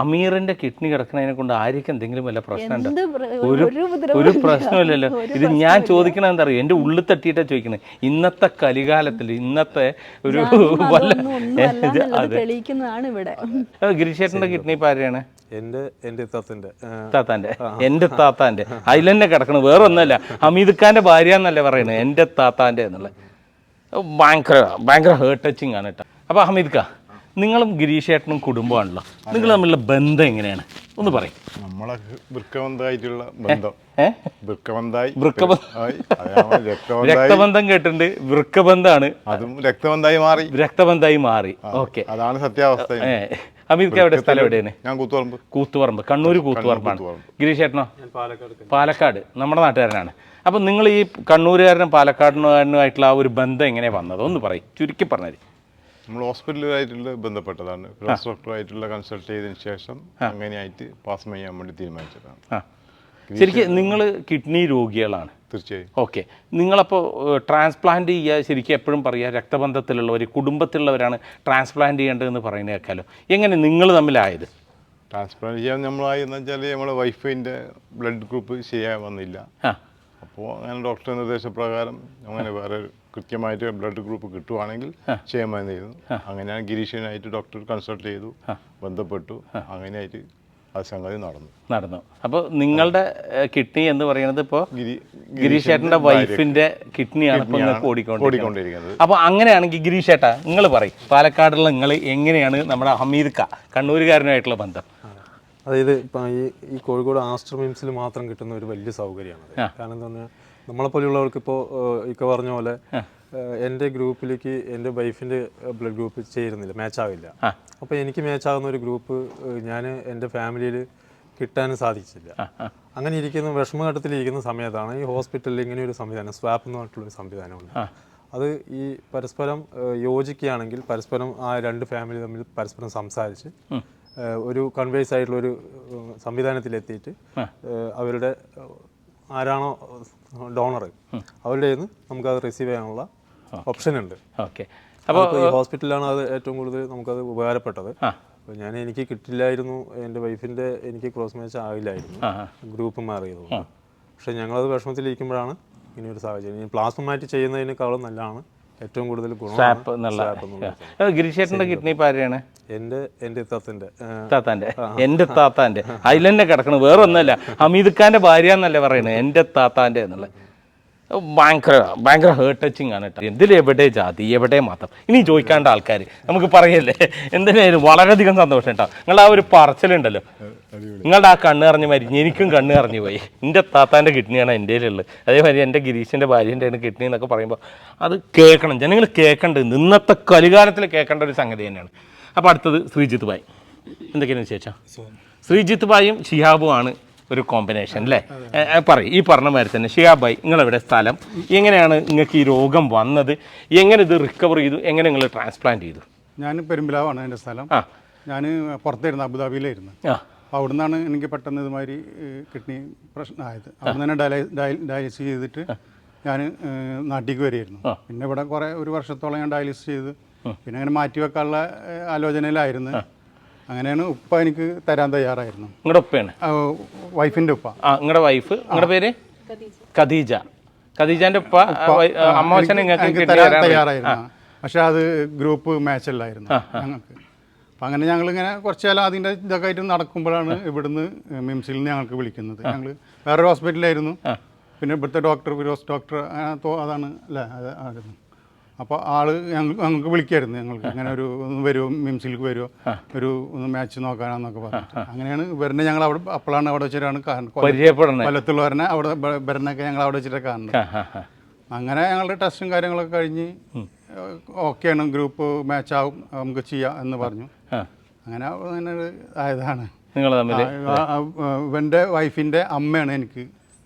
അമീറിന്റെ kidney കിടക്കുന്നതിനെ കൊണ്ട് ആയിരിക്കും എന്തെങ്കിലും വല്ല പ്രശ്നമുണ്ട്? ഒരു ഒരു പ്രശ്നമില്ലല്ലോ ഇത് ഞാൻ ചോദിക്കണത് എന്താ അറിയോ? എന്റെ ഉള്ളിൽ തട്ടിയിട്ടാ ചോദിക്കുന്നത് ഇന്നത്തെ കലികാലത്തിൽ ഇന്നത്തെ ഒരു വല്ല ഗിരിശേട്ടന്റെ കിഡ്നി എന്റെ എന്റെ ഇത്തത്തിന്റെ താത്താന്റെ എന്റെ താത്താന്റെ അതിലെന്നെ കിടക്കണം വേറെ ഒന്നല്ല ഹമീദ് ഖാന്റെ ഭാര്യ എന്നല്ലേ പറയുന്നത് എന്റെ താത്താന്റെ എന്നുള്ളത് ഭയങ്കര ഭയങ്കര ഹേർട്ട് ടച്ചിങ് ആണ് കേട്ടോ. അപ്പൊ ഹമീദ് ഖാ നിങ്ങളും ഗിരീഷേട്ടനും കുടുംബമാണല്ലോ. നിങ്ങൾ തമ്മിലുള്ള ബന്ധം എങ്ങനെയാണ്? ഒന്ന് പറയും. നമ്മളെ വൃക്കബന്ധമായിട്ടുള്ള ബന്ധം. വൃക്കബന്ധായി രക്തബന്ധം കേട്ടിട്ടുണ്ട്. വൃക്കബന്ധാണ് അതും രക്തബന്ധായി മാറി. രക്തബന്ധായി മാറി. ഓക്കെ. അതാണ് സത്യാവസ്ഥ. അമീർക്ക് എവിടെ സ്ഥലം എവിടെയാണ്? ഞാൻ കൂത്തുപറമ്പ്. കൂത്തുപറമ്പ്. കണ്ണൂർ കൂത്തുപറമ്പാണ്. ഗിരീഷ് ഗിരീഷേട്ടനോ? പാലക്കാട്. പാലക്കാട്. നമ്മുടെ നാട്ടുകാരനാണ്. അപ്പം നിങ്ങൾ ഈ കണ്ണൂരുകാരനും പാലക്കാടിനുമായിട്ടുള്ള ആ ഒരു ബന്ധം എങ്ങനെയാണ് വന്നത്? ഒന്ന് പറയും. ചുരുക്കി പറഞ്ഞത് നമ്മൾ ഹോസ്പിറ്റലുമായിട്ടുള്ള ബന്ധപ്പെട്ടതാണ്. ഫിറോസ് ഡോക്ടറായിട്ടുള്ള കൺസൾട്ട് ചെയ്തതിന് ശേഷം അങ്ങനെയായിട്ട് പാസ് ചെയ്യാൻ വേണ്ടി തീരുമാനിച്ചതാണ്. ശരിക്കും നിങ്ങൾ കിഡ്നി രോഗികളാണ്. തീർച്ചയായും. ഓക്കെ നിങ്ങളപ്പോൾ ട്രാൻസ്പ്ലാന്റ് ചെയ്യുക ശരിക്കും എപ്പോഴും പറയുക രക്തബന്ധത്തിലുള്ളവർ കുടുംബത്തിലുള്ളവരാണ് ട്രാൻസ്പ്ലാന്റ് ചെയ്യേണ്ടതെന്ന് പറയുന്നത് കേൾക്കാലോ. എങ്ങനെ നിങ്ങൾ തമ്മിലായത്? ട്രാൻസ്പ്ലാന്റ് ചെയ്യാൻ നമ്മളായി എന്ന് വെച്ചാൽ നമ്മളെ വൈഫിന്റെ ബ്ലഡ് ഗ്രൂപ്പ് ശരിയായി വന്നില്ല. അപ്പോൾ അങ്ങനെ ഡോക്ടറുടെ നിർദ്ദേശപ്രകാരം അങ്ങനെ വേറെ കൃത്യമായിട്ട് ബ്ലഡ് ഗ്രൂപ്പ് കിട്ടുവാണെങ്കിൽ ചെയ്യാമായിരുന്നു അങ്ങനെയാണ് ഗിരീഷനായിട്ട് ഡോക്ടർ കൺസൾട്ട് ചെയ്തു ബന്ധപ്പെട്ടു അങ്ങനെയായിട്ട് ആ സംഗതി നടന്നു. നടന്നു. അപ്പോൾ നിങ്ങളുടെ കിഡ്നി എന്ന് പറയുന്നത് ഇപ്പോൾ ഗിരി ഗിരീഷേട്ടന്റെ വൈഫിന്റെ കിഡ്നിയാണ് ഇപ്പോൾ നിങ്ങൾക്ക് ഓടിക്കൊണ്ടിരിക്കുന്നത് ഓടിക്കൊണ്ടിരിക്കുന്നത് അപ്പോൾ അങ്ങനെയാണെങ്കിൽ ഗിരീഷേട്ടാ നിങ്ങൾ പറയും പാലക്കാടുള്ള നിങ്ങൾ എങ്ങനെയാണ് നമ്മുടെ ഹമീദ് ക കണ്ണൂരുകാരനുമായിട്ടുള്ള ബന്ധം? അതായത് ഇപ്പം ഈ ഈ കോഴിക്കോട് ആസ്റ്റർ മിംസിൽ മാത്രം കിട്ടുന്ന ഒരു വലിയ സൗകര്യമാണ്. കാരണം എന്താ പറഞ്ഞാൽ നമ്മളെപ്പോലെയുള്ളവർക്ക് ഇപ്പോൾ ഇക്ക പറഞ്ഞ പോലെ എന്റെ ഗ്രൂപ്പിലേക്ക് എന്റെ വൈഫിന്റെ ബ്ലഡ് ഗ്രൂപ്പ് ചേരുന്നില്ല മാച്ചാവില്ല. അപ്പോൾ എനിക്ക് മാച്ച് ആകുന്ന ഒരു ഗ്രൂപ്പ് ഞാൻ എന്റെ ഫാമിലിയിൽ കിട്ടാനും സാധിച്ചില്ല. അങ്ങനെ ഇരിക്കുന്ന വിഷമഘട്ടത്തിലിരിക്കുന്ന സമയത്താണ് ഈ ഹോസ്പിറ്റലിൽ ഇങ്ങനെ ഒരു സംവിധാനം സ്വാപ്പ് എന്ന് പറഞ്ഞിട്ടുള്ളൊരു സംവിധാനമുണ്ട് അത് ഈ പരസ്പരം യോജിക്കുകയാണെങ്കിൽ പരസ്പരം ആ രണ്ട് ഫാമിലി തമ്മിൽ പരസ്പരം സംസാരിച്ച് ഒരു കൺവേഴ്സ് ആയിട്ടുള്ള ഒരു സംവിധാനത്തിലെത്തിയിട്ട് അവരുടെ ആരാണോ ഡോണർ അവരുടെ നിന്ന് നമുക്കത് റിസീവ് ചെയ്യാനുള്ള ഓപ്ഷൻ ഉണ്ട്. ഓക്കെ. അപ്പോൾ ഈ ഹോസ്പിറ്റലിലാണ് അത് ഏറ്റവും കൂടുതൽ നമുക്കത് ഉപകാരപ്പെട്ടത്. ഞാൻ എനിക്ക് കിട്ടില്ലായിരുന്നു എന്റെ വൈഫിന്റെ എനിക്ക് ക്രോസ് മാച്ച് ആവില്ലായിരുന്നു ഗ്രൂപ്പ് മാറിയത് പക്ഷേ ഞങ്ങളത് വിഷമത്തിലിരിക്കുമ്പോഴാണ് ഇനി ഒരു സാഹചര്യം പ്ലാസ്മ മാറ്റി ചെയ്യുന്നതിനേക്കാളും നല്ലതാണ് ഏറ്റവും കൂടുതൽ എന്നുള്ള. ഗിരീഷേട്ടന്റെ കിഡ്നി പാരയാണ് എന്റെ എന്റെ ഇത്തത്തിന്റെ. താത്താന്റെ എന്റെ താത്താന്റെ അതിലെന്നെ കിടക്കണം വേറെ ഒന്നല്ല ഹമീദ് ഖാന്റെ ഭാര്യ എന്നല്ലേ പറയണേ എന്റെ താത്താന്റെ എന്നുള്ളത് ഭയങ്കര ഭയങ്കര ഹേർട്ട് ടച്ചിങ് ആണ് കേട്ടോ. എന്തിൽ എവിടെ ജാതി എവിടെ മാത്രം ഇനി ചോദിക്കാണ്ട ആൾക്കാർ നമുക്ക് പറയല്ലേ? എന്തിനായാലും വളരെയധികം സന്തോഷം കേട്ടോ. നിങ്ങൾ ആ ഒരു പറച്ചിലുണ്ടല്ലോ. നിങ്ങളുടെ ആ കണ്ണ് കറഞ്ഞ് മരിഞ്ഞ് എനിക്കും കണ്ണ് കറഞ്ഞു പോയി. എന്റെ താത്താന്റെ കിഡ്നിയാണ് എന്റെ ഉള്ളത് അതേമാതിരി എന്റെ ഗിരീഷിന്റെ ഭാര്യന്റെ കിഡ്നി എന്നൊക്കെ പറയുമ്പോൾ അത് കേൾക്കണം. ജനങ്ങൾ കേൾക്കേണ്ടത്. ഇന്നത്തെ കലികാലത്തിൽ കേൾക്കേണ്ട ഒരു സംഗതി തന്നെയാണ്. അപ്പോൾ അടുത്തത് ശ്രീജിത്ത് ഭായ്. എന്തൊക്കെയാണ് വിശേഷം? ശ്രീജിത്ത് ഭായും ഷിഹാബുമാണ് ഒരു കോമ്പിനേഷൻ അല്ലേ പറയും. ഈ പറഞ്ഞ മാതിരി തന്നെ ഷിയാബ് ഭായ് നിങ്ങളെവിടെ? സ്ഥലം. എങ്ങനെയാണ് നിങ്ങൾക്ക് ഈ രോഗം വന്നത്? എങ്ങനെ ഇത് റിക്കവർ ചെയ്തു? എങ്ങനെ നിങ്ങൾ ട്രാൻസ്പ്ലാന്റ് ചെയ്തു? ഞാൻ പെരുമ്പിലാവാണ് എന്റെ സ്ഥലം. ആ. ഞാൻ പുറത്തായിരുന്നു അബുദാബിയിലായിരുന്നു. അവിടെ നിന്നാണ് എനിക്ക് പെട്ടെന്ന് ഇതുമാതിരി കിഡ്നി പ്രശ്നമായത്. അവിടെ നിന്ന് തന്നെ ഡയലൈ ഡയാലിസിസ് ചെയ്തിട്ട് ഞാൻ നാട്ടിലേക്ക് വരികയായിരുന്നു. പിന്നെ ഇവിടെ കുറേ ഒരു വർഷത്തോളം ഞാൻ ഡയാലിസിസ് ചെയ്ത് പിന്നെ അങ്ങനെ മാറ്റി വെക്കാനുള്ള ആലോചനയിലായിരുന്നു. അങ്ങനെയാണ് ഉപ്പ എനിക്ക് തരാൻ തയ്യാറായിരുന്നു. നിങ്ങളുടെ ഉപ്പയാണ്? വൈഫിന്റെ ഉപ്പ. ആ നിങ്ങളുടെ വൈഫ്. നിങ്ങളുടെ പേര്? ഖദീജ. ഖദീജാന്റെ ഉപ്പ അമ്മ നിങ്ങൾക്ക് തയ്യാറായിരുന്നു. പക്ഷെ അത് ഗ്രൂപ്പ് മാച്ച് അല്ലായിരുന്നു ഞങ്ങൾക്ക്. അപ്പം അങ്ങനെ ഞങ്ങൾ ഇങ്ങനെ കുറച്ച് കാലം അതിന്റെ ഇതൊക്കെ ആയിട്ട് നടക്കുമ്പോഴാണ് ഇവിടുന്ന് മിംസിൽ നിന്ന് ഞങ്ങൾക്ക് വിളിക്കുന്നത്. ഞങ്ങൾ വേറൊരു ഹോസ്പിറ്റലായിരുന്നു പിന്നെ ഇവിടുത്തെ ഡോക്ടർ ഫിറോസ് ഡോക്ടർ അതാണ് അല്ലേ അത് ആയിരുന്നു. അപ്പോൾ ആൾ ഞങ്ങൾ ഞങ്ങൾക്ക് വിളിക്കായിരുന്നു. ഞങ്ങൾക്ക് അങ്ങനെ ഒരു ഒന്ന് വരുമോ മിംസിലേക്ക് വരുമോ ഒരു ഒന്ന് മാച്ച് നോക്കാനാന്നൊക്കെ പറഞ്ഞു അങ്ങനെയാണ് ഇവരനെ ഞങ്ങൾ അവിടെ അപ്പോഴാണ് അവിടെ വെച്ചിട്ടാണ് കാണുന്നത് പരിചയപ്പെടുന്നത് കൊല്ലത്തുള്ളവരനെ അവിടെ ഇവരനൊക്കെ ഞങ്ങൾ അവിടെ വെച്ചിട്ട് കാണുന്നത്. അങ്ങനെ ഞങ്ങളുടെ ടെസ്റ്റും കാര്യങ്ങളൊക്കെ കഴിഞ്ഞ് ഓക്കെയാണ് ഗ്രൂപ്പ് മാച്ച് ആവും നമുക്ക് ചെയ്യാം എന്ന് പറഞ്ഞു. അങ്ങനെ അങ്ങനെ ആയതാണ്. നിങ്ങൾ തമ്മിൽ എന്റെ ഇവന്റെ വൈഫിന്റെ അമ്മയാണ് എനിക്ക്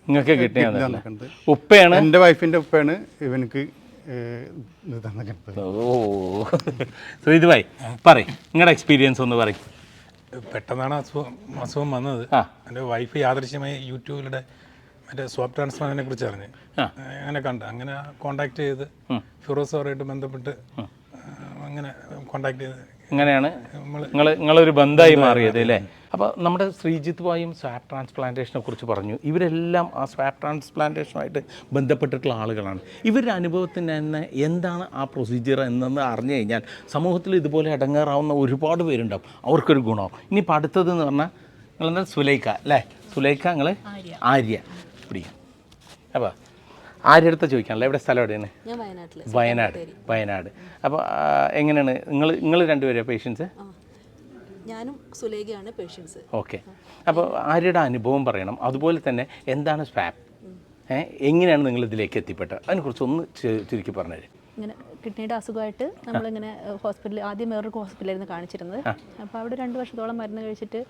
നിങ്ങൾക്ക് തന്നിട്ടുണ്ട് ഉപ്പയാണ്? എന്റെ വൈഫിന്റെ ഉപ്പയാണ് ഇവനക്ക് ഓ. ശ്രീത് ഭായ് പറയും നിങ്ങളുടെ എക്സ്പീരിയൻസ് ഒന്ന് പറയും. പെട്ടെന്നാണ് അസുഖം അസുഖം വന്നത്. എന്റെ വൈഫ് യാദൃശ്യമായി യൂട്യൂബിലൂടെ മറ്റേ സ്വാപ്പ് ട്രാൻസ്പ്ലാന്റിനെ കുറിച്ച് അറിഞ്ഞ്. അങ്ങനെ കണ്ട്. അങ്ങനെ കോണ്ടാക്ട് ചെയ്ത് ഫിറോസ് സാറായിട്ട് ബന്ധപ്പെട്ട് അങ്ങനെ കോണ്ടാക്ട് ചെയ്ത് അങ്ങനെയാണ് നിങ്ങൾ നിങ്ങളൊരു ബന്ധമായി മാറിയത് അല്ലേ? അപ്പോൾ നമ്മുടെ ശ്രീജിത്ത് ഭായും സ്വാപ്പ് ട്രാൻസ്പ്ലാന്റേഷനെ കുറിച്ച് പറഞ്ഞു. ഇവരെല്ലാം ആ സ്വാപ്പ് ട്രാൻസ്പ്ലാന്റേഷനുമായിട്ട് ബന്ധപ്പെട്ടിട്ടുള്ള ആളുകളാണ്. ഇവരുടെ അനുഭവത്തിന് തന്നെ എന്താണ് ആ പ്രൊസീജിയർ എന്നെന്ന് അറിഞ്ഞു കഴിഞ്ഞാൽ സമൂഹത്തിൽ ഇതുപോലെ അടങ്ങാറാവുന്ന ഒരുപാട് പേരുണ്ടാവും. അവർക്കൊരു ഗുണമാവും ഇനി അടുത്തത് എന്ന് പറഞ്ഞാൽ നിങ്ങളെന്താ? സുലൈക്ക അല്ലേ? സുലൈക്ക നിങ്ങൾ ആര്യ. പിടിക്കാം. അപ്പോൾ ആര്യ അടുത്ത് ചോദിക്കാനല്ലേ എവിടെ സ്ഥലം എവിടെയാണ്? വയനാട്. വയനാട്. അപ്പോൾ എങ്ങനെയാണ്? നിങ്ങൾ നിങ്ങൾ രണ്ടുപേരെയാണ് പേഷ്യൻസ്? ഞാനും സുലേഖയാണ് പേഷ്യൻസ്. ഓക്കെ. അപ്പോൾ ആരുടെ അനുഭവം പറയണം. അതുപോലെ തന്നെ എന്താണ് സ്വാപ്പ് എങ്ങനെയാണ് നിങ്ങൾ ഇതിലേക്ക് എത്തിപ്പെട്ടത്? അതിനെക്കുറിച്ച് ഒന്ന് ചുരുക്കി പറഞ്ഞുതരും ഇങ്ങനെ കിഡ്നിയുടെ അസുഖമായിട്ട് നമ്മളിങ്ങനെ ഹോസ്പിറ്റലിൽ ആദ്യം വേറൊരു ഹോസ്പിറ്റലായിരുന്നു കാണിച്ചിരുന്നത്. അപ്പോൾ അവിടെ രണ്ട് വർഷത്തോളം മരുന്ന് കഴിച്ചിട്ട്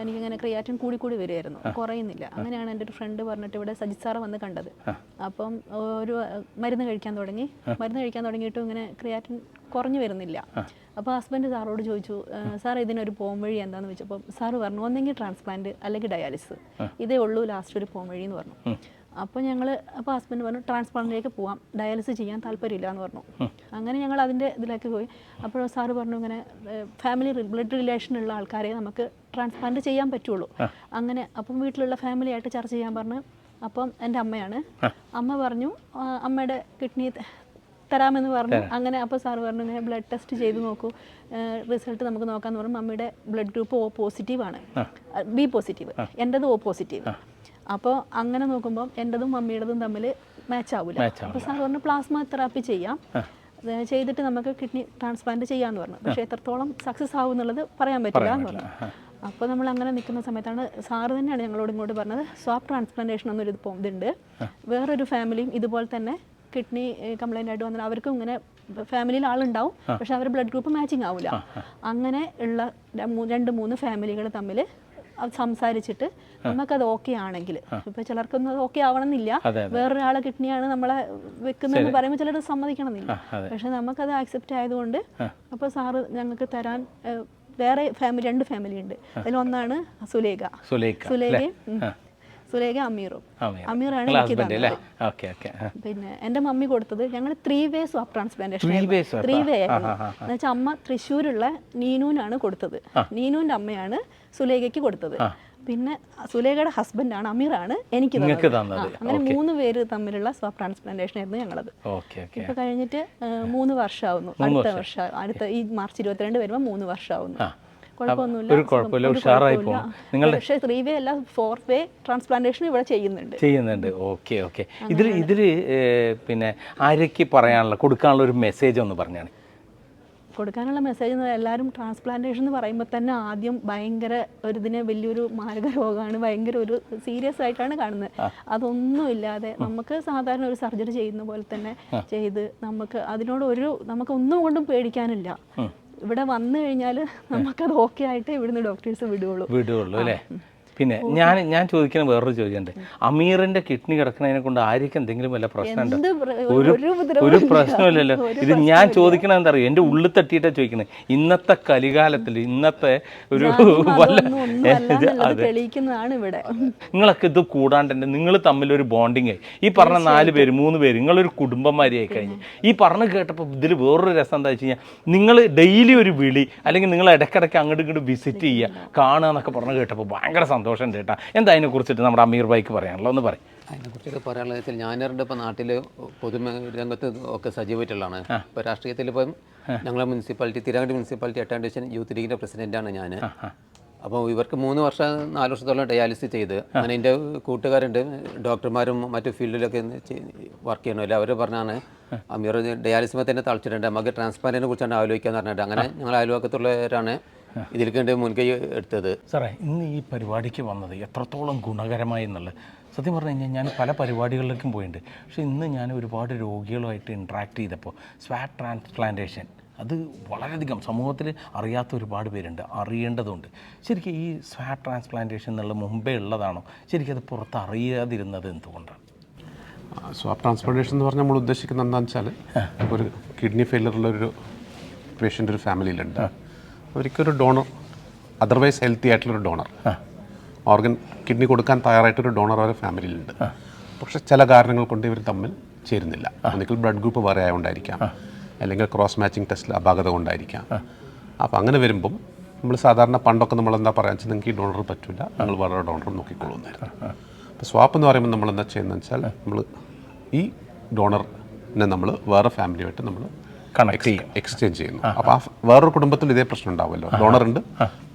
എനിക്കിങ്ങനെ ക്രിയാറ്റിൻ കൂടി കൂടി വരുമായിരുന്നു കുറയുന്നില്ല. അങ്ങനെയാണ് എന്റെ ഒരു ഫ്രണ്ട് പറഞ്ഞിട്ട് ഇവിടെ സജിത് സാറ് വന്ന് കണ്ടത്. അപ്പം ഒരു മരുന്ന് കഴിക്കാൻ തുടങ്ങി. മരുന്ന് കഴിക്കാൻ തുടങ്ങിയിട്ടും ഇങ്ങനെ ക്രിയാറ്റിൻ കുറഞ്ഞു വരുന്നില്ല. അപ്പോൾ ഹസ്ബൻഡ് സാറോട് ചോദിച്ചു സാർ ഇതിനൊരു പോം വഴി എന്താണെന്ന് വെച്ചപ്പോൾ സാറ് പറഞ്ഞു ഒന്നെങ്കിൽ ട്രാൻസ്പ്ലാന്റ് അല്ലെങ്കിൽ ഡയാലിസിസ് ഇതേ ഉള്ളൂ ലാസ്റ്റ് ഒരു പോം വഴി എന്ന് പറഞ്ഞു അപ്പോൾ ഞങ്ങൾ അപ്പോൾ ഹസ്ബൻഡ് പറഞ്ഞു ട്രാൻസ്പ്ലാന്റിലേക്ക് പോവാം. ഡയാലിസിസ് ചെയ്യാൻ താല്പര്യമില്ല എന്ന് പറഞ്ഞു അങ്ങനെ ഞങ്ങൾ അതിന്റെ ഇതിലേക്ക് പോയി. അപ്പോൾ സാറ് പറഞ്ഞു ഇങ്ങനെ ഫാമിലി ബ്ലഡ് റിലേഷൻ ഉള്ള ആൾക്കാരെ നമുക്ക് ട്രാൻസ്പ്ലാന്റ് ചെയ്യാൻ പറ്റുള്ളൂ. അങ്ങനെ അപ്പം വീട്ടിലുള്ള ഫാമിലി ആയിട്ട് ചർച്ച ചെയ്യാൻ പറഞ്ഞു അപ്പം എന്റെ അമ്മയാണ്. അമ്മ പറഞ്ഞു അമ്മയുടെ കിഡ്നി തരാമെന്ന് പറഞ്ഞു. അങ്ങനെ അപ്പോൾ സാറ് പറഞ്ഞു ഇങ്ങനെ ബ്ലഡ് ടെസ്റ്റ് ചെയ്ത് നോക്കൂ. റിസൾട്ട് നമുക്ക് നോക്കാമെന്ന് പറഞ്ഞു. അമ്മയുടെ ബ്ലഡ് ഗ്രൂപ്പ് ഓ പോസിറ്റീവ് ആണ്. ബി പോസിറ്റീവ് എന്റെത് ഓ പോസിറ്റീവ് അപ്പോൾ അങ്ങനെ നോക്കുമ്പോൾ എന്റെതും മമ്മിയുടേതും തമ്മിൽ മാച്ച് ആവില്ല അപ്പോൾ സാർ പറഞ്ഞു പ്ലാസ്മ തെറാപ്പി ചെയ്യാം. ചെയ്തിട്ട് നമുക്ക് കിഡ്നി ട്രാൻസ്പ്ലാന്റ് ചെയ്യാമെന്ന് പറഞ്ഞു. പക്ഷേ എത്രത്തോളം സക്സസ് ആവും എന്നുള്ളത് പറയാൻ പറ്റില്ല എന്ന് പറഞ്ഞു. അപ്പോൾ നമ്മൾ അങ്ങനെ നിൽക്കുന്ന സമയത്താണ് സാറ് തന്നെയാണ് ഞങ്ങളോട് ഇങ്ങോട്ട് പറഞ്ഞത് സ്വാപ്പ് ട്രാൻസ്പ്ലാന്റേഷൻ എന്നൊരു ഇത് ഇതുണ്ട്. വേറൊരു ഫാമിലിയും ഇതുപോലെ തന്നെ കിഡ്നി കംപ്ലൈന്റ് ആയിട്ട് വന്നാൽ അവർക്കും ഇങ്ങനെ ഫാമിലിയിൽ ആളുണ്ടാവും. പക്ഷെ അവരുടെ ബ്ലഡ് ഗ്രൂപ്പ് മാച്ചിങ് ആവില്ല അങ്ങനെ ഉള്ള രണ്ട് മൂന്ന് ഫാമിലികൾ തമ്മിൽ സംസാരിച്ചിട്ട് നമുക്കത് ഓക്കെ ആണെങ്കിൽ. ഇപ്പൊ ചിലർക്കൊന്നും അത് ഓക്കെ ആവണമെന്നില്ല. വേറൊരാളെ കിഡ്നിയാണ് നമ്മളെ വെക്കുന്നതെന്ന് പറയുമ്പോൾ ചിലർ സമ്മതിക്കണമെന്നില്ല. പക്ഷെ നമുക്കത് ആക്സെപ്റ്റ് ആയതുകൊണ്ട് അപ്പൊ സാറ് ഞങ്ങൾക്ക് തരാൻ വേറെ ഫാമിലി രണ്ട് ഫാമിലി ഉണ്ട്. അതിലൊന്നാണ് സുലേഖ. സുലേഖ സുലേഖയും. സുലേഖ അമീറും. അമീറാണ് എനിക്ക് തന്നത്. പിന്നെ എന്റെ മമ്മി കൊടുത്തത് ഞങ്ങൾ three way swap transplantation three way ആയിരുന്നു. എന്നുവെച്ചാൽ അമ്മ തൃശ്ശൂരുള്ള നീനൂനാണ് കൊടുത്തത്. നീനൂന്റെ അമ്മയാണ് സുലേഖയ്ക്ക് കൊടുത്തത്. പിന്നെ സുലേഖയുടെ ഹസ്ബൻഡാണ് അമീറാണ് എനിക്ക് തന്നത്. അങ്ങനെ മൂന്ന് പേര് തമ്മിലുള്ള സ്വാപ്പ് ട്രാൻസ്പ്ലാന്റേഷൻ ആയിരുന്നു ഞങ്ങളത്. ഇപ്പൊ കഴിഞ്ഞിട്ട് മൂന്ന് വർഷമാവുന്നു. അടുത്ത വർഷം. അടുത്ത ഈ മാർച്ച് ഇരുപത്തിരണ്ട് വരുമ്പോൾ മൂന്ന് വർഷമാവുന്നു. കുഴപ്പമൊന്നുമില്ല. ഒരു കുഴപ്പമില്ല, ഉഷാറായി പോകും. നിങ്ങളുടെ- പക്ഷേ ത്രീ വേ അല്ല ഫോർ വേ ട്രാൻസ്പ്ലാന്റേഷൻ ഇവിടെ ചെയ്യുന്നുണ്ട്. ചെയ്യുന്നുണ്ട്. Okay okay. ഇതിൽ ഇതിൽ പിന്നെ ആരൊക്കെ പറയാനുള്ള കൊടുക്കാനുള്ള ഒരു മെസ്സേജ് ഒന്ന് പറഞ്ഞാണ്. കൊടുക്കാനുള്ള മെസ്സേജ് എല്ലാവരും ട്രാൻസ്പ്ലാന്റേഷൻ എന്ന് പറയുമ്പോൾ തന്നെ ആദ്യം ഭയങ്കര ഒരു ഇതിനെ വലിയൊരു മാരക രോഗമാണ് ഭയങ്കര ഒരു സീരിയസ് ആയിട്ടാണ് കാണുന്നത്. അതൊന്നുമില്ലാതെ നമുക്ക് സാധാരണ ഒരു സർജറി ചെയ്യുന്ന പോലെ തന്നെ ചെയ്ത് നമുക്ക് അതിനോട് ഒരു നമുക്ക് ഒന്നും കൊണ്ടും പേടിക്കാനില്ല. ഇവിടെ വന്നു കഴിഞ്ഞാൽ നമുക്കത് ഓക്കെ ആയിട്ട് ഇവിടുന്ന് ഡോക്ടേഴ്സ് വിടുകയുള്ളൂ വിടുകയുള്ളൂ അല്ലേ? പിന്നെ ഞാൻ ഞാൻ ചോദിക്കുന്ന വേറൊരു ചോദ്യമുണ്ട്. അമീറിന്റെ കിഡ്നി കിടക്കുന്നതിനെ കൊണ്ട് ആര്യക്ക് എന്തെങ്കിലും വല്ല പ്രശ്നമുണ്ടോ ഒരു ഒരു പ്രശ്നമില്ലല്ലോ ഇത് ഞാൻ ചോദിക്കണ എന്താ അറിയോ? എന്റെ ഉള്ളിൽ തട്ടിയിട്ടാ ചോദിക്കുന്നത് ഇന്നത്തെ കലികാലത്തിൽ ഇന്നത്തെ ഒരു വല്ല തെളിയിക്കുന്നതാണ് ഇവിടെ. നിങ്ങളൊക്കെ ഇത് കൂടാണ്ട് തന്നെ നിങ്ങൾ ഒരു ബോണ്ടിങ് ആയി ഈ പറഞ്ഞ നാല് പേര് മൂന്ന് പേര് നിങ്ങളൊരു കുടുംബന്മാരിയായി കഴിഞ്ഞു. ഈ പറഞ്ഞ് കേട്ടപ്പോൾ ഇതിൽ വേറൊരു രസം എന്താ വെച്ച് കഴിഞ്ഞാൽ നിങ്ങൾ ഡെയിലി ഒരു വിളി അല്ലെങ്കിൽ നിങ്ങൾ ഇടയ്ക്കിടയ്ക്ക് അങ്ങോട്ട് ഇങ്ങോട്ട് വിസിറ്റ് ചെയ്യുക കാണുക എന്നൊക്കെ പറഞ്ഞ് കേട്ടപ്പോൾ ഭയങ്കര സന്തോഷമുണ്ട് കേട്ടാ. എന്താ അതിനെ കുറിച്ചിട്ട് നമ്മുടെ അമീർ ബൈക്ക് പറയാനുള്ളത്? ഒന്ന് പറയും. അതിനെക്കുറിച്ചൊക്കെ പറയാനുള്ളത് വെച്ചാൽ ഞാനറിന്റെ ഇപ്പോൾ നാട്ടിൽ പൊതുമ രംഗത്ത് ഒക്കെ സജീവമായിട്ടുള്ളതാണ് ഇപ്പോൾ രാഷ്ട്രീയത്തിൽ ഇപ്പം ഞങ്ങളെ മുനിസിപ്പാലിറ്റി തിരുവനന്തപുരം മുനിസിപ്പാലിറ്റി എട്ടാം ഡിവിഷൻ യൂത്ത് ലീഗിന്റെ പ്രസിഡന്റാണ് ഞാൻ അപ്പോൾ ഇവർക്ക് മൂന്ന് വർഷം നാല് വർഷത്തോളം ഡയാലിസിസ് ചെയ്ത് അങ്ങനെ എന്റെ കൂട്ടുകാരുണ്ട് ഡോക്ടർമാരും മറ്റു ഫീൽഡിലൊക്കെ വർക്ക് ചെയ്യണമല്ലോ അവർ പറഞ്ഞാണ് അമീർ ഡയാലിസിമെ തന്നെ തളിച്ചിട്ടുണ്ട്. നമുക്ക് ട്രാൻസ്പ്ലാന്റിനെ കുറിച്ചാണ് ആലോചിക്കാന്ന് പറഞ്ഞിട്ട്. അങ്ങനെ ഞങ്ങൾ അയൽവക്കത്തുള്ളവരാണ്. ഇതിലേക്ക് വേണ്ടി മുൻകൈ എടുത്തത്. സാറേ ഇന്ന് ഈ പരിപാടിക്ക് വന്നത് എത്രത്തോളം ഗുണകരമായി എന്നുള്ളത്. സത്യം പറഞ്ഞു കഴിഞ്ഞാൽ ഞാൻ പല പരിപാടികളിലേക്കും പോയിട്ടുണ്ട്. പക്ഷേ ഇന്ന് ഞാൻ ഒരുപാട് രോഗികളുമായിട്ട് ഇൻട്രാക്ട് ചെയ്തപ്പോൾ സ്വാറ്റ് ട്രാൻസ്പ്ലാന്റേഷൻ അത് വളരെയധികം സമൂഹത്തിൽ അറിയാത്ത ഒരുപാട് പേരുണ്ട് അറിയേണ്ടതുണ്ട്. ശരിക്കും ഈ സ്വാറ്റ് ട്രാൻസ്പ്ലാന്റേഷൻ എന്നുള്ള മുമ്പേ ഉള്ളതാണോ? ശരിക്കും അത് പുറത്ത് അറിയാതിരുന്നത് എന്തുകൊണ്ടാണ് സ്വാപ്പ് ട്രാൻസ്പ്ലാന്റേഷൻ എന്ന് പറഞ്ഞാൽ നമ്മൾ ഉദ്ദേശിക്കുന്നത് എന്താണെന്ന് വെച്ചാൽ ഒരു കിഡ്നി ഫെയിലറുള്ള ഒരു പേഷ്യന്റ് ഒരു ഫാമിലിയിലുണ്ട് അവർക്കൊരു ഡോണർ അതർവൈസ് ഹെൽത്തി ആയിട്ടുള്ളൊരു ഡോണർ ഓർഗൻ കിഡ്നി കൊടുക്കാൻ തയ്യാറായിട്ടൊരു ഡോണർ അവരുടെ ഫാമിലിയിലുണ്ട്. പക്ഷെ ചില കാരണങ്ങൾ കൊണ്ട് ഇവർ തമ്മിൽ ചേരുന്നില്ല. ഒന്നിക്കൽ ബ്ലഡ് ഗ്രൂപ്പ് വേറെ ആയതുകൊണ്ടായിരിക്കാം അല്ലെങ്കിൽ ക്രോസ് മാച്ചിങ് ടെസ്റ്റിൽ അപാകത കൊണ്ടായിരിക്കാം. അപ്പോൾ അങ്ങനെ വരുമ്പം നമ്മൾ സാധാരണ പണ്ടൊക്കെ നമ്മൾ എന്താ പറയുക വെച്ചാൽ നിങ്ങൾക്ക് ഈ ഡോണർ പറ്റില്ല നിങ്ങൾ വേറെ ഡോണർ നോക്കിക്കോളൂ എന്നായിരുന്നു അപ്പോൾ സ്വാപ്പ് എന്ന് പറയുമ്പോൾ നമ്മൾ എന്താ ചെയ്യുന്നത് വെച്ചാൽ നമ്മൾ ഈ ഡോണറിനെ നമ്മൾ വേറെ ഫാമിലിയുമായിട്ട് നമ്മൾ കണക്ട് ചെയ്യും എക്സ്ചേഞ്ച് ചെയ്യുന്നു. അപ്പോൾ ആ വേറൊരു കുടുംബത്തിൽ ഇതേ പ്രശ്നം ഉണ്ടാവുമല്ലോ. ഡോണർ ഉണ്ട്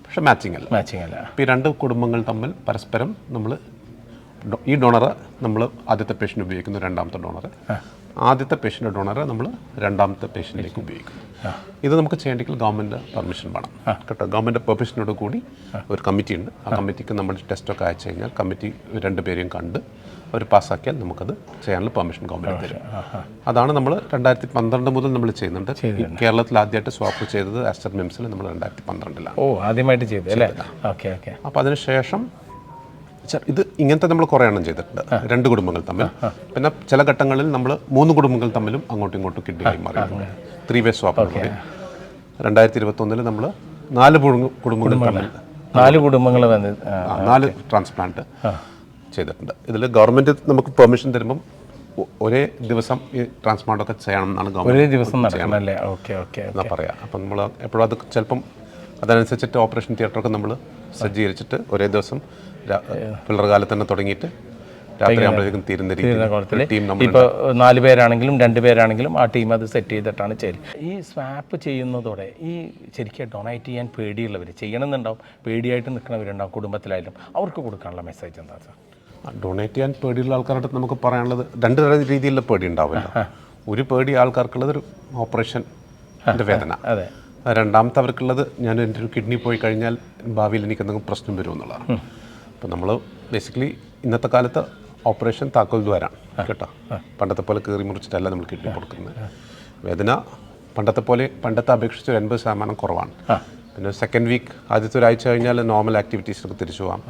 പക്ഷെ മാച്ചിങ് അല്ല. മാച്ചിങ് അല്ല. അപ്പോൾ ഈ രണ്ട് കുടുംബങ്ങൾ തമ്മിൽ പരസ്പരം നമ്മൾ ഈ ഡോണർ നമ്മൾ ആദ്യത്തെ പേഷ്യന്റ് ഉപയോഗിക്കുന്നു രണ്ടാമത്തെ ഡോണർ ആദ്യത്തെ പേഷ്യന്റെ ഡോണറെ നമ്മൾ രണ്ടാമത്തെ പേഷ്യന്റിലേക്ക് ഉപയോഗിക്കുന്നു. ഇത് നമുക്ക് ചെയ്യണമെങ്കിൽ ഗവൺമെന്റ് പെർമിഷൻ വേണം. കേട്ടോ ഗവൺമെന്റ് പെർമിഷനോട് കൂടി ഒരു കമ്മിറ്റി ഉണ്ട്. ആ കമ്മിറ്റിക്ക് നമ്മൾ ടെസ്റ്റൊക്കെ അയച്ചു കഴിഞ്ഞാൽ കമ്മിറ്റി രണ്ടുപേരെയും കണ്ട് അവർ പാസ്സാക്കിയാൽ നമുക്കത് ചെയ്യാനുള്ള പെർമിഷൻ ഗവൺമെന്റ് തരും. അതാണ് നമ്മൾ രണ്ടായിരത്തി പന്ത്രണ്ട് മുതൽ നമ്മൾ ചെയ്യുന്നുണ്ട്. കേരളത്തിൽ ആദ്യമായിട്ട് സ്വാപ്പ് ചെയ്തത് ആസ്റ്റർ മിംസിൽ നമ്മൾ രണ്ടായിരത്തി പന്ത്രണ്ടിലാണ് ഓ ആദ്യമായിട്ട് ചെയ്തത് അല്ലേ? Okay okay. അപ്പോൾ അതിനുശേഷം ഇത് ഇങ്ങനത്തെ നമ്മൾ കുറേ എണ്ണം ചെയ്തിട്ടുണ്ട്. രണ്ട് കുടുംബങ്ങൾ തമ്മിൽ. പിന്നെ ചില ഘട്ടങ്ങളിൽ നമ്മൾ മൂന്ന് കുടുംബങ്ങൾ തമ്മിലും അങ്ങോട്ടും ഇങ്ങോട്ടും കിഡ്നി മാറി ത്രീ വേ സ്വാപ്പ് രണ്ടായിരത്തി ഇരുപത്തൊന്നിൽ നമ്മൾ നാല് കുടുംബ- കുടുംബങ്ങൾ തമ്മിൽ. നാല് കുടുംബങ്ങൾ നാല് ട്രാൻസ്പ്ലാന്റ് ചെയ്തിട്ടുണ്ട്. ഇതിൽ ഗവൺമെന്റ് നമുക്ക് പെർമിഷൻ തരുമ്പം ഒരേ ദിവസം ഈ ട്രാൻസ്പ്ലാന്റ് ഒക്കെ ചെയ്യണം എന്നാണ് ഒരേ ഗവൺമെന്റ് ദിവസം നടക്കണല്ലേ ഓക്കെ ഓക്കെ എന്നാ പറയാം. അപ്പം നമ്മൾ എപ്പോഴും അത് ചിലപ്പം അതനുസരിച്ചിട്ട് ഓപ്പറേഷൻ തിയേറ്റർ ഒക്കെ നമ്മൾ സജ്ജീകരിച്ചിട്ട് ഒരേ ദിവസം രാ- കാലത്ത് തന്നെ തുടങ്ങിയിട്ട് രാത്രിയാകുമ്പോഴേക്കും തീരുന്ന രീതിയിൽ ടീം ഇപ്പോൾ നാല് പേരാണെങ്കിലും രണ്ട് പേരാണെങ്കിലും ആ ടീം അത് സെറ്റ് ചെയ്തിട്ടാണ് ചെയ്യൽ ഈ സ്വാപ്പ് ചെയ്യുന്നതോടെ ഈ ശരിക്കും ഡൊണേറ്റ് ചെയ്യാൻ പേടിയുള്ളവർ ചെയ്യണമെന്നുണ്ടാവും. പേടിയായിട്ട് നിൽക്കുന്നവരുണ്ടാവും കുടുംബത്തിലായാലും. അവർക്ക് കൊടുക്കാനുള്ള മെസ്സേജ് എന്താ സാർ? ഡൊണേറ്റ് ചെയ്യാൻ പേടിയുള്ള ആൾക്കാരുടെ നമുക്ക് പറയാനുള്ളത് രണ്ട് തരം രീതിയിലുള്ള പേടി ഉണ്ടാവില്ല ഒരു പേടി ആൾക്കാർക്കുള്ളത് ഒരു ഓപ്പറേഷൻ വേദന. രണ്ടാമത്തെ അവർക്കുള്ളത് ഞാൻ എന്റെ ഒരു കിഡ്നി പോയി കഴിഞ്ഞാൽ ഭാവിയിൽ എനിക്ക് എന്തെങ്കിലും പ്രശ്നം വരുമോ എന്നുള്ളതാണ്. അപ്പോൾ നമ്മൾ ബേസിക്കലി ഇന്നത്തെ കാലത്ത് ഓപ്പറേഷൻ താക്കോൽ ദ്വാരാണ്. കേട്ടോ? പണ്ടത്തെ പോലെ കീറി മുറിച്ചിട്ടല്ല നമ്മൾ കിഡ്നി കൊടുക്കുന്നത്. വേദന പണ്ടത്തെ പോലെ പണ്ടത്തെ അപേക്ഷിച്ച് ഒരു എൺപത് ശതമാനം കുറവാണ്. പിന്നെ സെക്കൻഡ് വീക്ക് ആദ്യത്തെ ഒരാഴ്ച കഴിഞ്ഞാൽ നോർമൽ ആക്ടിവിറ്റീസ് ആക്ടിവിറ്റീസിനൊക്കെ തിരിച്ചു പോകാം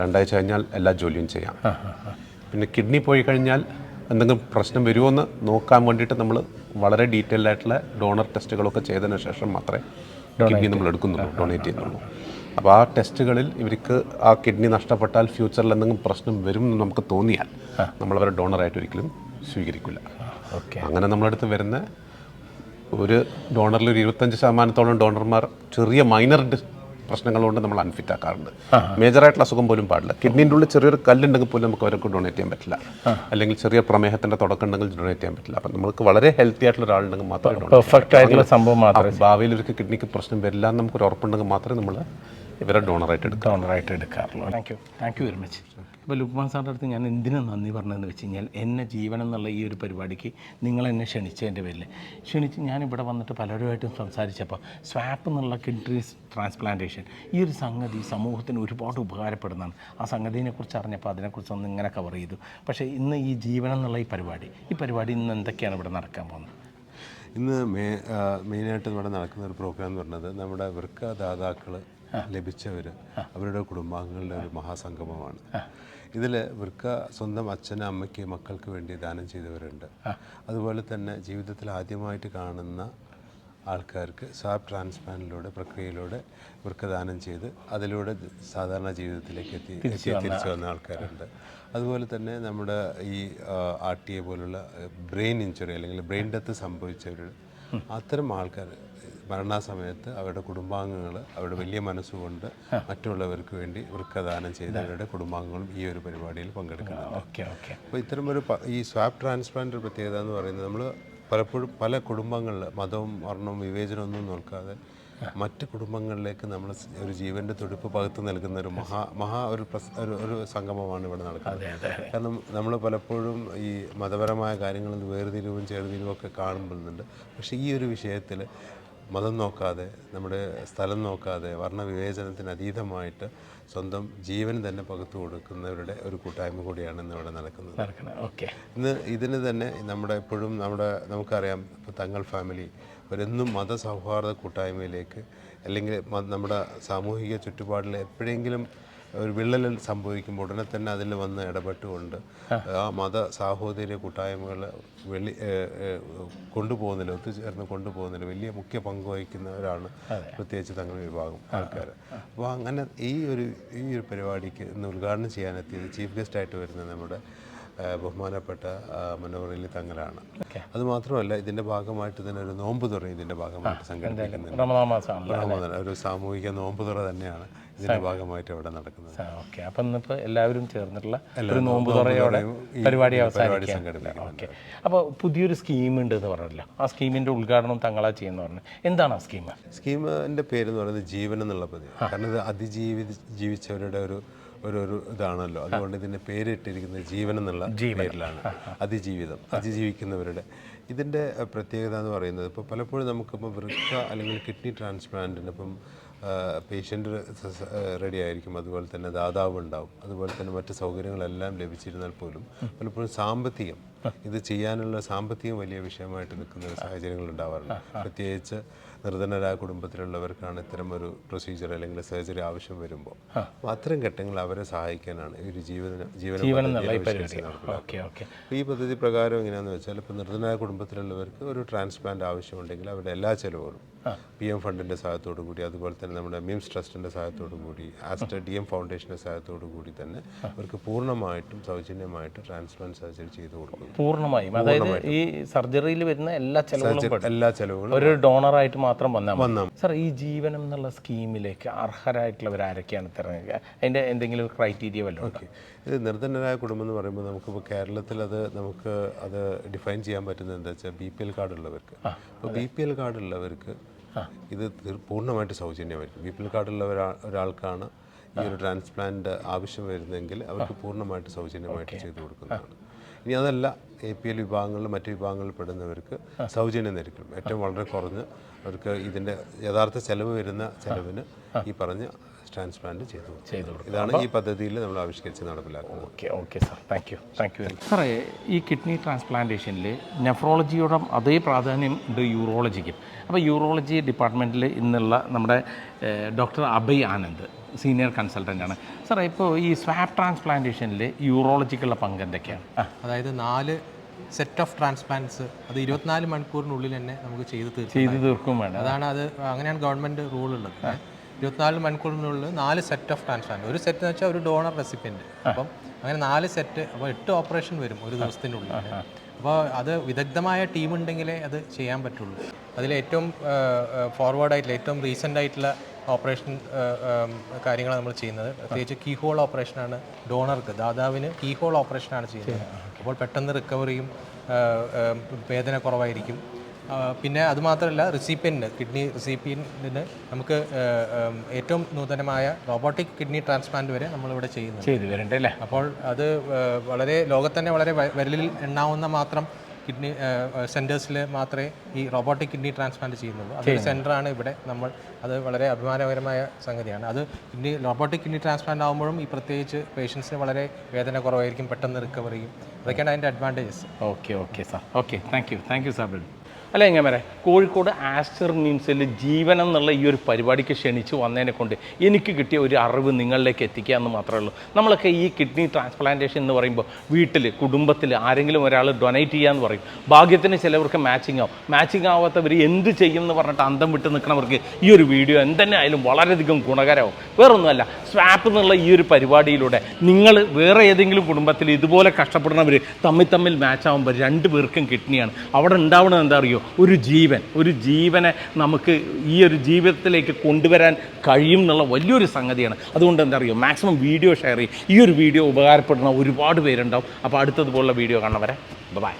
രണ്ടാഴ്ച കഴിഞ്ഞാൽ എല്ലാ ജോലിയും ചെയ്യാം. പിന്നെ കിഡ്നി പോയി കഴിഞ്ഞാൽ എന്തെങ്കിലും പ്രശ്നം വരുമോ എന്ന് നോക്കാൻ വേണ്ടിയിട്ട് നമ്മൾ വളരെ ഡീറ്റെയിൽഡ് ആയിട്ടുള്ള ഡോണർ ടെസ്റ്റുകളൊക്കെ ചെയ്തതിന് ശേഷം മാത്രമേ കിഡ്നി നമ്മൾ എടുക്കുന്നുള്ളൂ ഡൊണേറ്റ് ചെയ്യുന്നുള്ളൂ. അപ്പോൾ ആ ടെസ്റ്റുകളിൽ ഇവർക്ക് ആ കിഡ്നി നഷ്ടപ്പെട്ടാൽ ഫ്യൂച്ചറിൽ എന്തെങ്കിലും പ്രശ്നം വരും എന്ന് നമുക്ക് തോന്നിയാൽ നമ്മളവരെ ഡോണറായിട്ട് ഒരിക്കലും സ്വീകരിക്കില്ല. ഓക്കെ. അങ്ങനെ നമ്മളടുത്ത് വരുന്ന ഒരു ഡോണറിൽ ഒരു ഇരുപത്തഞ്ച് ശതമാനത്തോളം ഡോണർമാർ ചെറിയ മൈനർ പ്രശ്നങ്ങൾ കൊണ്ട് നമ്മൾ അൺഫിറ്റ് ആക്കാറുണ്ട്. മേജറായിട്ടുള്ള അസുഖം പോലും പാടില്ല. കിഡ്നീന്റെ ഉള്ളിൽ ചെറിയൊരു കല്ലുണ്ടെങ്കിൽ പോലും നമുക്ക് അവർക്ക് ഡൊണേറ്റ് ചെയ്യാൻ പറ്റില്ല. അല്ലെങ്കിൽ ചെറിയ പ്രമേഹത്തിന്റെ തുടക്കം ഉണ്ടെങ്കിൽ ഡൊണേറ്റ് ചെയ്യാൻ പറ്റില്ല. അപ്പം നമുക്ക് വളരെ ഹെൽത്തി ആയിട്ടുള്ള ഒരാളുണ്ടെങ്കിൽ മാത്രമേ പെർഫെക്റ്റ് ആയിട്ടുള്ള സംഭവം മാത്രമേ. ഭാവിയിൽ ഒരു കിഡ്നിക്ക് പ്രശ്നം വരില്ല എന്ന് നമുക്കൊരു ഉറപ്പുണ്ടെങ്കിൽ മാത്രമേ നമ്മൾ ഇവരെ ഡോണറായിട്ട് എടുക്കാം. ഡോണറായിട്ട് എടുക്കാറുള്ളൂ. Thank you thank you very much ഇപ്പോൾ ലുക്മാൻ സാറിന്റെ അടുത്ത് ഞാൻ എന്തിനാണ് നന്ദി പറഞ്ഞതെന്ന് വെച്ച് കഴിഞ്ഞാൽ എന്നെ ജീവൻ എന്നുള്ള ഈ ഒരു പരിപാടിക്ക് നിങ്ങൾ എന്നെ ക്ഷണിച്ചതിന്റെ പേരിൽ ക്ഷണിച്ച് ഞാൻ ഇവിടെ വന്നിട്ട് പലരുമായിട്ടും സംസാരിച്ചപ്പോൾ സ്വാപ്പ് എന്നുള്ള കിഡ്നി ട്രാൻസ്പ്ലാന്റേഷൻ ഈ ഒരു സംഗതി സമൂഹത്തിന് ഒരുപാട് ഉപകാരപ്പെടുന്നതാണ്. ആ സംഗതിയെക്കുറിച്ച് അറിഞ്ഞപ്പോൾ അതിനെക്കുറിച്ച് ഒന്ന് ഇങ്ങനെ കവർ ചെയ്തു. പക്ഷേ ഇന്ന് ഈ ജീവൻ എന്നുള്ള ഈ പരിപാടി ഈ പരിപാടി ഇന്ന് എന്തൊക്കെയാണ് ഇവിടെ നടക്കാൻ പോകുന്നത്? ഇന്ന് മെയ് മെയിനായിട്ട് ഇവിടെ നടക്കുന്ന ഒരു പ്രോഗ്രാം എന്ന് പറഞ്ഞത് നമ്മുടെ വൃക്കദാതാക്കൾ ലഭിച്ചവർ അവരുടെ കുടുംബാംഗങ്ങളുടെ ഒരു മഹാസംഗമമാണ്. ഇതിൽ വൃക്ക സ്വന്തം അച്ഛനും അമ്മയ്ക്ക് മക്കൾക്ക് വേണ്ടി ദാനം ചെയ്തവരുണ്ട്. അതുപോലെ തന്നെ ജീവിതത്തിൽ ആദ്യമായിട്ട് കാണുന്ന ആൾക്കാർക്ക് സാബ് ട്രാൻസ്പ്ലാന്റിലൂടെ പ്രക്രിയയിലൂടെ വൃക്കദാനം ചെയ്ത് അതിലൂടെ സാധാരണ ജീവിതത്തിലേക്ക് എത്തി തിരിച്ചു വന്ന ആൾക്കാരുണ്ട്. അതുപോലെ തന്നെ നമ്മുടെ ഈ ആർ ടി എ പോലുള്ള ബ്രെയിൻ ഇഞ്ചുറി അല്ലെങ്കിൽ ബ്രെയിൻ ഡെത്ത് സംഭവിച്ചവർ അത്തരം ആൾക്കാർ മരണാസമയത്ത് അവരുടെ കുടുംബാംഗങ്ങൾ അവരുടെ വലിയ മനസ്സുകൊണ്ട് മറ്റുള്ളവർക്ക് വേണ്ടി വൃക്കദാനം ചെയ്ത് അവരുടെ കുടുംബാംഗങ്ങളും ഈ ഒരു പരിപാടിയിൽ പങ്കെടുക്കുന്നുണ്ട്. Okay okay. അപ്പോൾ ഇത്തരം ഒരു ഈ സ്വാപ് ട്രാൻസ്പ്ലാന്റ് ഒരു പ്രത്യേകത എന്ന് പറയുന്നത് നമ്മൾ പലപ്പോഴും പല കുടുംബങ്ങളിൽ മതവും വർണവും വിവേചനമൊന്നും നോക്കാതെ മറ്റ് കുടുംബങ്ങളിലേക്ക് നമ്മൾ ഒരു ജീവന്റെ തുടിപ്പ് പകുത്ത് നൽകുന്ന ഒരു മഹാ മഹാ ഒരു പ്രസ് ഒരു ഒരു സംഗമമാണ് ഇവിടെ നടക്കുന്നത്. കാരണം നമ്മൾ പലപ്പോഴും ഈ മതപരമായ കാര്യങ്ങളിൽ വേർതിരിവും ചേർതിരിവും ഒക്കെ കാണുമ്പോഴുണ്ട്. പക്ഷേ ഈ ഒരു വിഷയത്തിൽ മതം നോക്കാതെ നമ്മുടെ സ്ഥലം നോക്കാതെ വർണവിവേചനത്തിന് അതീതമായിട്ട് സ്വന്തം ജീവൻ തന്നെ പകുത്തു കൊടുക്കുന്നവരുടെ ഒരു കൂട്ടായ്മ കൂടിയാണ് ഇന്ന് ഇവിടെ നടക്കുന്നത്. ഇന്ന് ഇതിന് തന്നെ നമ്മുടെ എപ്പോഴും നമ്മുടെ നമുക്കറിയാം ഇപ്പോൾ തങ്ങൾ ഫാമിലി അവരെന്നും മതസൗഹാർദ്ദ കൂട്ടായ്മയിലേക്ക് അല്ലെങ്കിൽ നമ്മുടെ സാമൂഹിക ചുറ്റുപാടിൽ എപ്പോഴെങ്കിലും ഒരു വിള്ളൽ സംഭവിക്കുമ്പോൾ ഉടനെ തന്നെ അതിൽ വന്ന് ഇടപെട്ടുകൊണ്ട് ആ. മത സാഹോദര്യ കൂട്ടായ്മകൾ വെളി കൊണ്ടുപോകുന്നതിൽ ഒത്തുചേർന്ന് കൊണ്ടുപോകുന്നതിൽ വലിയ മുഖ്യ പങ്ക് വഹിക്കുന്നവരാണ് പ്രത്യേകിച്ച് തങ്ങളുടെ വിഭാഗം ആൾക്കാർ അപ്പോൾ അങ്ങനെ ഈ ഒരു ഈ ഒരു പരിപാടിക്ക് ഇന്ന് ഉദ്ഘാടനം ചെയ്യാനെത്തിയത് ചീഫ് ഗസ്റ്റായിട്ട് വരുന്ന നമ്മുടെ ബഹുമാനപ്പെട്ട മനോഹറിലി തങ്ങളാണ് അതുമാത്രമല്ല ഇതിന്റെ ഭാഗമായിട്ട് തന്നെ ഒരു നോമ്പ് തുറ ഇതിന്റെ ഭാഗമായിട്ട് സംഘടിപ്പിക്കുന്നുണ്ട്. ഒരു സാമൂഹിക നോമ്പ് തുറ തന്നെയാണ്. ഇതിന്റെ ഭാഗമായിട്ട് ഇവിടെ നടക്കുന്നത്. ഓക്കെ. അപ്പം ഇന്നിപ്പോൾ എല്ലാവരും ചേർന്നിട്ടുള്ള ഒരു നോമ്പ് തുറയോടെ പരിപാടി സംഘടിപ്പിക്കുന്നുണ്ട്. ഓക്കെ. അപ്പോൾ പുതിയൊരു സ്കീം ഉണ്ട് എന്ന് പറഞ്ഞല്ലോ. ആ സ്കീമിന്റെ ഉദ്ഘാടനം തങ്ങളാ ചെയ്യുന്ന പറഞ്ഞു. എന്താണ് ആ സ്കീം? സ്കീമിന്റെ പേര് എന്ന് പറയുന്നത് ജീവൻ എന്നുള്ള പദ്ധതി കാരണം ഇത് അതിജീവി ജീവിച്ചവരുടെ ഒരു ഒരു ഒരു ഇതാണല്ലോ. അതുകൊണ്ട് ഇതിന്റെ പേരിട്ടിരിക്കുന്നത് ജീവൻ എന്നുള്ള പേരിലാണ്. അതിജീവിതം അതിജീവിക്കുന്നവരുടെ. ഇതിന്റെ പ്രത്യേകത എന്ന് പറയുന്നത് ഇപ്പോൾ പലപ്പോഴും നമുക്കിപ്പോൾ വൃക്ക അല്ലെങ്കിൽ കിഡ്നി ട്രാൻസ്പ്ലാന്റിന് ഇപ്പം പേഷ്യന്റ് റെഡി ആയിരിക്കും. അതുപോലെ തന്നെ ദാതാവ് ഉണ്ടാവും. അതുപോലെ തന്നെ മറ്റ് സൗകര്യങ്ങളെല്ലാം ലഭിച്ചിരുന്നാൽ പോലും പലപ്പോഴും സാമ്പത്തികം ഇത് ചെയ്യാനുള്ള സാമ്പത്തികം വലിയ വിഷയമായിട്ട് നിൽക്കുന്ന സാഹചര്യങ്ങൾ ഉണ്ടാവാറുണ്ട്. പ്രത്യേകിച്ച് നിർധനരായ കുടുംബത്തിലുള്ളവർക്കാണ് ഇത്തരം ഒരു പ്രൊസീജിയർ അല്ലെങ്കിൽ സർജറി ആവശ്യം വരുമ്പോൾ. അത്തരം ഘട്ടങ്ങൾ അവരെ സഹായിക്കാനാണ് ഒരു ജീവന ജീവന ഈ പദ്ധതി പ്രകാരം എങ്ങനെയാണെന്ന് വെച്ചാൽ ഇപ്പോൾ നിർധനരായ കുടുംബത്തിലുള്ളവർക്ക് ഒരു ട്രാൻസ്പ്ലാന്റ് ആവശ്യമുണ്ടെങ്കിൽ അവരുടെ എല്ലാ ചെലവുകളും പി എം ഫണ്ടിന്റെ സഹായത്തോടു കൂടി അതുപോലെ തന്നെ നമ്മുടെ മിംസ് ട്രസ്റ്റിന്റെ സഹായത്തോടു കൂടി ആസ്റ്റർ ഡി എം ഫൗണ്ടേഷന്റെ സഹായത്തോടു കൂടി തന്നെ അവർക്ക് പൂർണമായിട്ടും സൗജന്യമായിട്ട് ട്രാൻസ്പ്ലാന്റ് സർജറി ചെയ്തു കൊടുക്കും പൂർണമായും. അതായത് ഈ സർജറിയിൽ വരുന്ന എല്ലാ ചെലവുകളും എല്ലാ ചെലവുകളും ഒരു ഡോണറായിട്ട് മാത്രം വന്നാൽ വന്നാൽ സാർ ഈ ജീവനം എന്നുള്ള സ്കീമിലേക്ക് അർഹരായിട്ടുള്ളവർ ആരൊക്കെയാണ് തിരഞ്ഞെടുക്കുക? അതിന്റെ എന്തെങ്കിലും ക്രൈറ്റീരിയ വല്ലതും ഇത് നിർധനരായ കുടുംബം എന്ന് പറയുമ്പോൾ നമുക്കിപ്പോൾ കേരളത്തിൽ അത് നമുക്ക് അത് ഡിഫൈൻ ചെയ്യാൻ പറ്റുന്നത് എന്താ വെച്ചാൽ ബി പി എൽ കാർഡ് ഉള്ളവർക്ക്. അപ്പോൾ ബി പി എൽ കാർഡ് ഉള്ളവർക്ക് ഇത് പൂർണമായിട്ട് സൗജന്യമായിരിക്കും ബി പി എൽ കാർഡ് ഉള്ള ഒരാൾക്കാണ് ഈ ഒരു ട്രാൻസ്പ്ലാന്റ് ആവശ്യം വരുന്നതെങ്കിൽ അവർക്ക് പൂർണമായിട്ട് സൗജന്യമായിട്ട് ചെയ്തു കൊടുക്കുന്നതാണ്. ഇനി അതല്ല എ പി എൽ വിഭാഗങ്ങളിൽ മറ്റ് വിഭാഗങ്ങളിൽ പെടുന്നവർക്ക് സൗജന്യം നിരക്കും. ഏറ്റവും വളരെ കുറഞ്ഞ് അവർക്ക് ഇതിന്റെ യഥാർത്ഥ ചെലവ് വരുന്ന ചെലവിന് ഈ പറഞ്ഞ ട്രാൻസ്പ്ലാന്റ് ചെയ്തു കൊടുക്കും. ചെയ്തു ഇതാണ് ഈ പദ്ധതിയിൽ നമ്മൾ ആവിഷ്കരിച്ച് നടപ്പിലാക്കുന്നത്. Okay okay sir. Thank you thank you സാറേ ഈ കിഡ്നി ട്രാൻസ്പ്ലാന്റേഷനിൽ നെഫ്രോളജിയുടെ അതേ പ്രാധാന്യം ഉണ്ട് യൂറോളജിക്കും. അപ്പോൾ യൂറോളജി ഡിപ്പാർട്ട്മെന്റിൽ ഇന്നുള്ള നമ്മുടെ doctor Abhay Anand. Senior consultant ആണ്. സാറേ ഇപ്പോൾ ഈ സ്വാബ് ട്രാൻസ്പ്ലാന്റേഷനിൽ യൂറോളജിക്കുള്ള പങ്ക് എന്തൊക്കെയാണ്? അതായത് നാല് സെറ്റ് ഓഫ് ട്രാൻസ്പ്ലാന്റ്സ് അത് ഇരുപത്തിനാല് മണിക്കൂറിനുള്ളിൽ തന്നെ നമുക്ക് ചെയ്ത് തീർക്കും ചെയ്ത് തീർക്കും വേണം. അതാണ് അത് അങ്ങനെയാണ് ഗവൺമെന്റ് റൂൾ ഉള്ളത്. ഇരുപത്തിനാല് മണിക്കൂറിനുള്ളിൽ നാല് സെറ്റ് ഓഫ് ട്രാൻസ്പ്ലാന്റ് ഒരു സെറ്റ് എന്ന് വെച്ചാൽ ഒരു ഡോണർ റെസിപ്പിയന്റ് അപ്പം അങ്ങനെ നാല് സെറ്റ് അപ്പോൾ എട്ട് ഓപ്പറേഷൻ വരും ഒരു ദിവസത്തിനുള്ളിൽ. അപ്പോൾ അത് വിദഗ്ധമായ ടീം ഉണ്ടെങ്കിലേ അത് ചെയ്യാൻ പറ്റുള്ളൂ. അതിൽ ഏറ്റവും ഫോർവേഡ് ആയിട്ടുള്ള ഏറ്റവും റീസെന്റ് ആയിട്ടുള്ള ഓപ്പറേഷൻ കാര്യങ്ങളാണ് നമ്മൾ ചെയ്യുന്നത്. പ്രത്യേകിച്ച് കീ ഹോൾ ഓപ്പറേഷനാണ് ഡോണർക്ക് ദാതാവിന് കീ ഹോൾ ഓപ്പറേഷനാണ് ചെയ്യുന്നത്. അപ്പോൾ പെട്ടെന്ന് റിക്കവറിയും വേദന കുറവായിരിക്കും. പിന്നെ അതുമാത്രമല്ല റിസീപ്പിയന്റ് കിഡ്നി റിസീപ്പിയന്റിന് നമുക്ക് ഏറ്റവും നൂതനമായ റോബോട്ടിക് കിഡ്നി ട്രാൻസ്പ്ലാന്റ് വരെ നമ്മളിവിടെ ചെയ്യുന്നു ചെയ്തു അല്ലേ? അപ്പോൾ അത് വളരെ ലോകത്തന്നെ വളരെ വിരലിൽ എണ്ണാവുന്ന മാത്രം കിഡ്നി സെന്റേഴ്സിൽ മാത്രമേ ഈ റോബോട്ടിക് കിഡ്നി ട്രാൻസ്പ്ലാന്റ് ചെയ്യുന്നുള്ളൂ. അതൊരു സെന്ററാണ് ഇവിടെ നമ്മൾ അത് വളരെ അഭിമാനകരമായ സംഗതിയാണ്. അത് കിഡ്നി റോബോട്ടിക് കിഡ്നി ട്രാൻസ്പ്ലാന്റ് ആകുമ്പോഴും ഈ പ്രത്യേകിച്ച് പേഷ്യൻസിന് വളരെ വേദന കുറവായിരിക്കും പെട്ടെന്ന് റിക്കവർ ചെയ്യും. അതൊക്കെയാണ് അതിന്റെ advantages okay okay sir okay thank you thank you sir അല്ല എങ്ങനെ കോഴിക്കോട് ആസ്റ്റർ മീൻസിൽ ജീവനം എന്നുള്ള ഈ ഒരു പരിപാടിക്ക് ക്ഷണിച്ച് വന്നതിനെ കൊണ്ട് എനിക്ക് കിട്ടിയ ഒരു അറിവ് നിങ്ങളിലേക്ക് എത്തിക്കുക എന്ന് മാത്രമേ ഉള്ളൂ. നമ്മളൊക്കെ ഈ കിഡ്നി ട്രാൻസ്പ്ലാന്റേഷൻ എന്ന് പറയുമ്പോൾ വീട്ടിൽ കുടുംബത്തിൽ ആരെങ്കിലും ഒരാൾ ഡൊനേറ്റ് ചെയ്യാന്ന് പറയും. ഭാഗ്യത്തിന് ചിലവർക്ക് മാച്ചിങ് ആവും. മാച്ചിങ് ആവാത്തവർ എന്ത് ചെയ്യും എന്ന് പറഞ്ഞിട്ട് അന്തം വിട്ട് നിൽക്കുന്നവർക്ക് ഈ ഒരു വീഡിയോ എന്തെന്നെ ആയാലും വളരെയധികം ഗുണകരമാവും. വേറൊന്നുമല്ല സ്വാപ്പ് എന്നുള്ള ഈ ഒരു പരിപാടിയിലൂടെ നിങ്ങൾ വേറെ ഏതെങ്കിലും കുടുംബത്തിൽ ഇതുപോലെ കഷ്ടപ്പെടുന്നവർ തമ്മിൽ തമ്മിൽ മാച്ച് ആകുമ്പോൾ രണ്ട് പേർക്കും കിഡ്നിയാണ്. അവിടെ ഉണ്ടാവുന്നത് എന്താ അറിയോ? ഒരു ജീവൻ ഒരു ജീവനെ നമുക്ക് ഈ ഒരു ജീവിതത്തിലേക്ക് കൊണ്ടുവരാൻ കഴിയും എന്നുള്ള വലിയൊരു സംഗതിയാണ്. അതുകൊണ്ട് എന്താ അറിയോ മാക്സിമം വീഡിയോ ഷെയർ ചെയ്യും. ഈ ഒരു വീഡിയോ ഉപകാരപ്പെടുന്ന ഒരുപാട് പേരുണ്ടാവും. അപ്പോൾ അടുത്തതുപോലുള്ള വീഡിയോ കാണാൻ കാണുന്നവരെ ബൈ